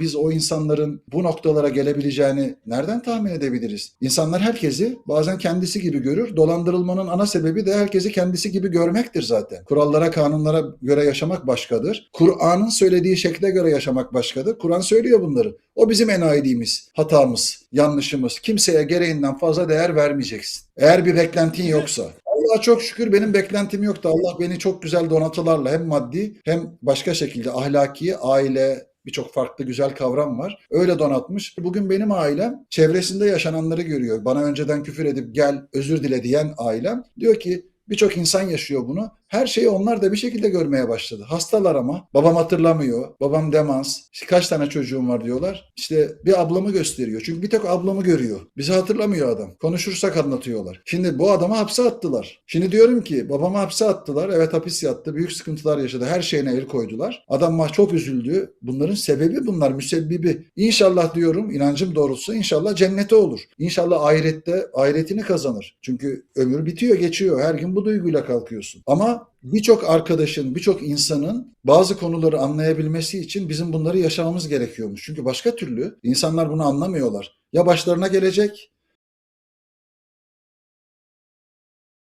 Biz o insanların bu noktalara gelebileceğini nereden tahmin edebiliriz? İnsanlar herkesi bazen kendisi gibi görür. Dolandırılmanın ana sebebi de herkesi kendisi gibi görmektir zaten. Kurallara, kanunlara göre yaşamak başkadır. Kur'an'ın söylediği şekle göre yaşamak başkadır. Kur'an söylüyor bunları. O bizim enayiliğimiz, hatamız, yanlışımız. Kimseye gereğinden fazla değer vermeyeceksin. Eğer bir beklentin yoksa. Allah'a çok şükür benim beklentim yoktu. Allah beni çok güzel donatılarla hem maddi hem başka şekilde ahlaki, aile, birçok farklı güzel kavram var. Öyle donatmış. Bugün benim ailem çevresinde yaşananları görüyor. Bana önceden küfür edip gel özür dile diyen ailem diyor ki birçok insan yaşıyor bunu. Her şeyi onlar da bir şekilde görmeye başladı. Hastalar ama. Babam hatırlamıyor. Babam demans. İşte kaç tane çocuğum var diyorlar. İşte bir ablamı gösteriyor. Çünkü bir tek ablamı görüyor. Bizi hatırlamıyor adam. Konuşursak anlatıyorlar. Şimdi bu adamı hapse attılar. Şimdi diyorum ki babamı hapse attılar. Evet hapis yattı. Büyük sıkıntılar yaşadı. Her şeyine el koydular. Adam mah- çok üzüldü. Bunların sebebi bunlar. Müsebbibi. İnşallah diyorum inancım doğrultusu inşallah cennete olur. İnşallah ahirette ahiretini kazanır. Çünkü ömür bitiyor geçiyor. Her gün bu duyguyla kalkıyorsun. Ama birçok arkadaşın, birçok insanın bazı konuları anlayabilmesi için bizim bunları yaşamamız gerekiyormuş. Çünkü başka türlü insanlar bunu anlamıyorlar. Ya başlarına gelecek